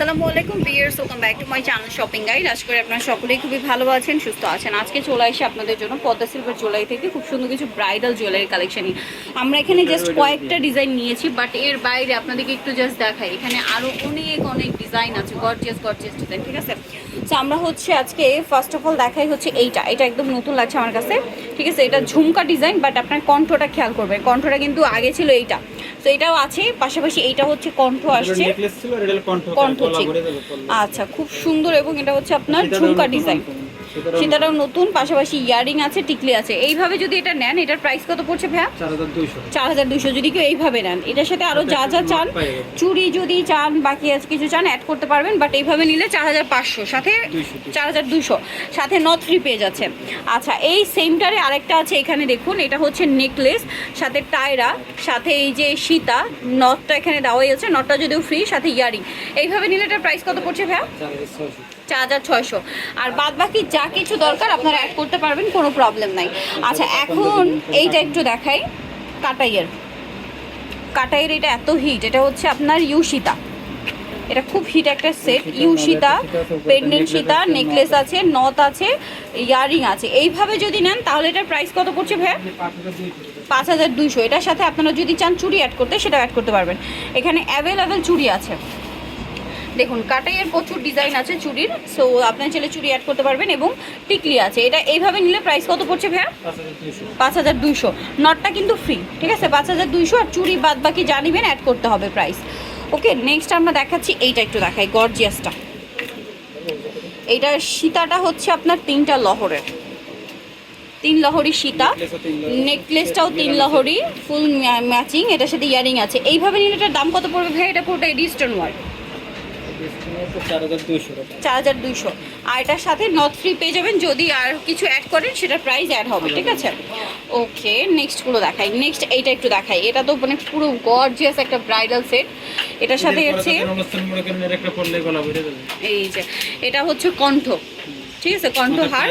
আসসালামু আলাইকুম viewers welcome back to my channel shopping guide আজ করে আপনারা সকলেই খুবই ভালো আছেন সুস্থ আছেন। আজকে চলে আসি আপনাদের জন্য পদ্মা সিলভার জুয়েলারি থেকে খুব সুন্দর কিছু ব্রাইডাল জুয়েলারি কালেকশন আমরা এখানে জাস্ট কয়েকটা ডিজাইন নিয়েছি বাট এর বাইরে আপনাদেরকে একটু জাস্ট দেখাই। এখানে আরও অনেক অনেক ডিজাইন আছে গর্জিয়াস গর্জিয়াস ডিজাইন ঠিক আছে? তো আমরা হচ্ছে আজকে ফার্স্ট অফ অল দেখাই হচ্ছে এইটা। এটা একদম নতুন লাগছে আমার কাছে ঠিক আছে? এটা ঝুমকা ডিজাইন বাট আপনার কণ্ঠটা খেয়াল করবেন। কণ্ঠটা কিন্তু আগে ছিল এইটা। তো এটাও আছে পাশাপাশি এইটা হচ্ছে কণ্ঠ আসছে। কণ্ঠ। আচ্ছা খুব সুন্দর এবং এটা হচ্ছে আপনার ঝুমকা ডিজাইন সীতারাও নতুন। পাশাপাশি ইয়ারিং আছে টিকলি আছে। এইভাবে যদি এটা নেন এটার প্রাইস কত পড়ছে ভাইয়া? চার হাজার দুশো যদি কেউ এইভাবে নেন। এটার সাথে আরও যা যা চান চুরি যদি চান বাকি আছে কিছু চান অ্যাড করতে পারবেন বাট এইভাবে নিলে চার হাজার পাঁচশো সাথে চার হাজার দুশো সাথে নট ফ্রি পেয়ে যাচ্ছে। আচ্ছা এই সেমটারে আরেকটা আছে এখানে দেখুন এটা হচ্ছে নেকলেস সাথে টায়রা সাথে এই যে সীতা নটটা এখানে দেওয়াই আছে নটটা যদিও ফ্রি সাথে ইয়ারিং। এইভাবে নিলে এটার প্রাইস কত পড়ছে ভাইয়া? চার হাজার ছয়শো। আর বাদ বাকি যা কিছু দরকার আপনারা অ্যাড করতে পারবেন কোনো প্রবলেম নাই। আচ্ছা এখন এইটা একটু দেখাই। কাটাইয়ের। কাটাইয়ের এটা এত হিট এটা হচ্ছে আপনার ইউশিতা। এটা খুব হিট একটা সেট ইউশিতা পেন্ডেন্ট সীতা নেকলেস আছে নথ আছে ইয়ারিং আছে। এইভাবে যদি নেন তাহলে এটার প্রাইস কত পড়ছে ভাইয়া? পাঁচ হাজার দুইশো। এটার সাথে আপনারা যদি চান চুড়ি অ্যাড করতে সেটা অ্যাড করতে পারবেন। এখানে অ্যাভেলেবেল চুড়ি আছে। দেখুন, কাটাইয়ের প্রচুর ডিজাইন আছে চুড়ির সো আপনার ছেলে চুড়ি অ্যাড করতে পারবেন এবং টিকলি আছে। এটা এইভাবে নিলে প্রাইস কত পড়ছে ভাইয়া? পাঁচ হাজার দুইশো। নটটা কিন্তু ফ্রি ঠিক আছে? পাঁচ হাজার দুইশো আর চুড়ি বাদ বাকি জানিবেন অ্যাড করতে হবে প্রাইস ওকে নেক্সট আমরা দেখাচ্ছি, এইটা একটু দেখাই গর্জিয়াসটা এইটার সীতাটা হচ্ছে আপনার তিনটা লহরের। তিন লহরি সীতা নেকলেসটাও তিন লহরি ফুল ম্যাচিং এটার সাথে ইয়ারিং আছে। এইভাবে নিলে এটার দাম কত পড়বে ভাই এটা পুরোটা 4200 টাকা চার হাজার দুইশো আর এটার সাথে নথ ফ্রি পেয়ে যাবেন যদি আর কিছু অ্যাড করেন সেটা প্রাইস অ্যাড হবে ঠিক আছে? ওকে নেক্সটগুলো দেখাই। নেক্সট এইটা একটু দেখাই। এটা তো মানে পুরো গর্জিয়াস একটা ব্রাইডাল সেট এটার সাথে হচ্ছে এই যে এটা হচ্ছে কণ্ঠ ঠিক আছে কণ্ঠহার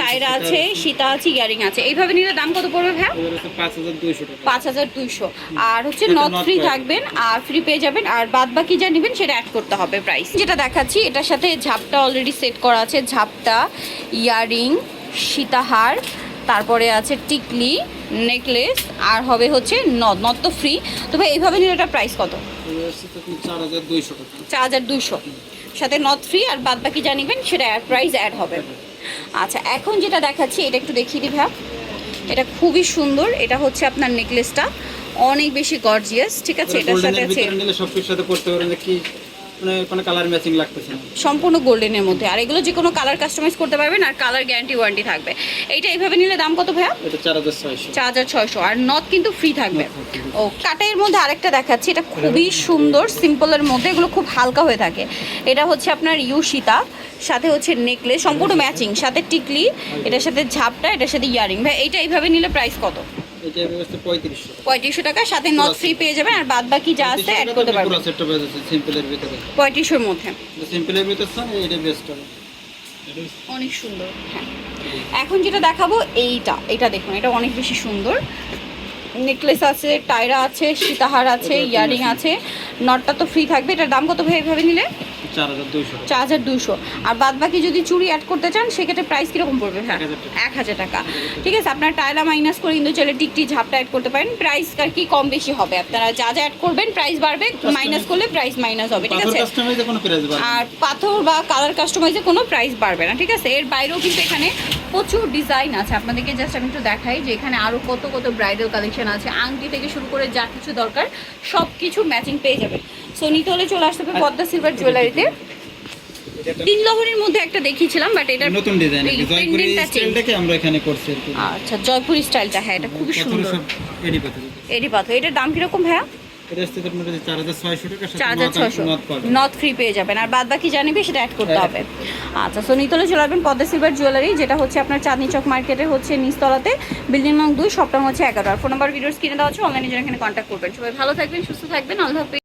টায়রা আছে, সীতা আছে ইয়ারিং আছে। এইভাবে নিলে দাম কত পড়বে ভাইয়া? এদের হচ্ছে 5200 টাকা। পাঁচ হাজার দুইশো। আর হচ্ছে নট ফ্রি থাকবেন আর ফ্রি পেয়ে যাবেন আর বাদ বাকি যা নেবেন সেটা অ্যাড করতে হবে প্রাইস যেটা দেখাচ্ছি এটার সাথে ঝাপটা অলরেডি সেট করা আছে ঝাপটা ইয়ারিং সীতাহার তারপরে আছে টিকলি নেকলেস আর হবে হচ্ছে নদ নদ তো ফ্রি তবে এইভাবে নিলে এটা প্রাইস কত? এদের হচ্ছে তখন 4200 টাকা। চার হাজার দুইশো। সাথে নট ফ্রি আর বাদ বাকি যা নেবেন সেটা প্রাইস অ্যাড হবে। আচ্ছা এখন যেটা দেখাচ্ছি এটা একটু দেখিয়ে দিই ভাব এটা খুবই সুন্দর এটা হচ্ছে আপনার নেকলেসটা। অনেক বেশি গর্জিয়াস ঠিক আছে? এটার সাথে আছে সবকিছুর সাথে করতে পারেন কি মানে কালার ম্যাচিং লাগতেছে সম্পূর্ণ গোল্ডেনের মধ্যে। আর এগুলো যে কোনো কালার কাস্টমাইজ করতে পারবেন আর কালার গ্যারান্টি ওয়ারেন্টি থাকবে। এইটা এইভাবে নিলে দাম কত ভাইয়া? এটা 4600 চার হাজার ছয়শো। আর নথ কিন্তু ফ্রি থাকবে। ও কাটাইয়ের মধ্যে আরেকটা দেখাচ্ছি। এটা খুবই সুন্দর সিম্পলের মধ্যে। এগুলো খুব হালকা হয়ে থাকে। এটা হচ্ছে আপনার ইউশিতা সাথে হচ্ছে নেকলেস সম্পূর্ণ ম্যাচিং সাথে টিকলি এটার সাথে ঝাপটা এটার সাথে ইয়ারিং। ভাই এইটা এইভাবে নিলে প্রাইস কত? এটা ব্যবস্থা 3500 টাকা। পঁয়ত্রিশশো টাকা সাথে নথ ফ্রি পেয়ে যাবেন আর বাদ বাকি যা আছে অ্যাড করতে পারবেন। পঁয়ত্রিশশোর মধ্যে। সিম্পলের ভিতরে এটা বেস্ট হবে। অনেক সুন্দর হ্যাঁ। এখন যেটা দেখাবো এইটা এটা দেখুন এটা অনেক বেশি সুন্দর। নেকলেস আছে টায়রা আছে সীতাহার আছে ইয়ারিং আছে নটটা তো ফ্রি থাকবে। এটার দাম কত ভাই এভাবে নিলে? 4200 টাকা চার হাজার দুশো আর বাদ বাকি যদি চুড়ি অ্যাড করতে চান সেক্ষেত্রে প্রাইস কীরকম পড়বে? হ্যাঁ এক হাজার টাকা। ঠিক আছে আপনার টায়লা মাইনাস করে কিন্তু চলে টিকটি ঝাপটা অ্যাড করতে পারেন। প্রাইস আর কি কম বেশি হবে। আপনারা যা যা অ্যাড করবেন প্রাইস বাড়বে। মাইনাস করলে প্রাইস মাইনাস হবে ঠিক আছে। আর পাথর বা কালার কাস্টমাইজে কোনো প্রাইস বাড়বে না ঠিক আছে? এর বাইরেও কিন্তু এখানে প্রচুর ডিজাইন আছে। আপনাদেরকে জাস্ট আমি একটু দেখাই যে এখানে আরও কত কত ব্রাইডাল কালেকশন আছে। আংটি থেকে শুরু করে যা কিছু দরকার সব কিছু ম্যাচিং পেয়ে যাবেন। সো নিতে হলে চলে আসতে হবে পদ্মা সিলভার জুয়েলারিতে তিন লহরির মধ্যে একটা দেখিয়েছিলাম বাট এটা নতুন ডিজাইন জয়পুরি pendant টা change। স্টাইলটাকে আমরা এখানে করছি আচ্ছা জয়পুরি স্টাইলটা হ্যাঁ এটা খুবই সুন্দর। সব এডি পাথর এডি পাথর এটার দাম কীরকম ভাইয়া? এটা আসছে আপনার কাছে 4600 টাকা সাথে চার হাজার ছশো নথ ফ্রি পেয়ে যাবেন। আর বাদ বাকি জানিবে সেটা অ্যাড করতে হবে। আচ্ছা সো নিতলে চলে আসবেন পদ্মা সিলভার জুয়েলারি যেটা হচ্ছে আপনার চাঁদনি চক মার্কেটে হচ্ছে নিচতলাতে। বিল্ডিং নং দুই সপ্তাহ হচ্ছে এগারো। আর ফোন নাম্বার ভিডিওস কিনে দেওয়া হচ্ছে অনলাইনে জন্য এখানে কন্ট্যাক্ট করবেন। সবাই ভালো থাকবেন সুস্থ থাকবেন। আল্লাহ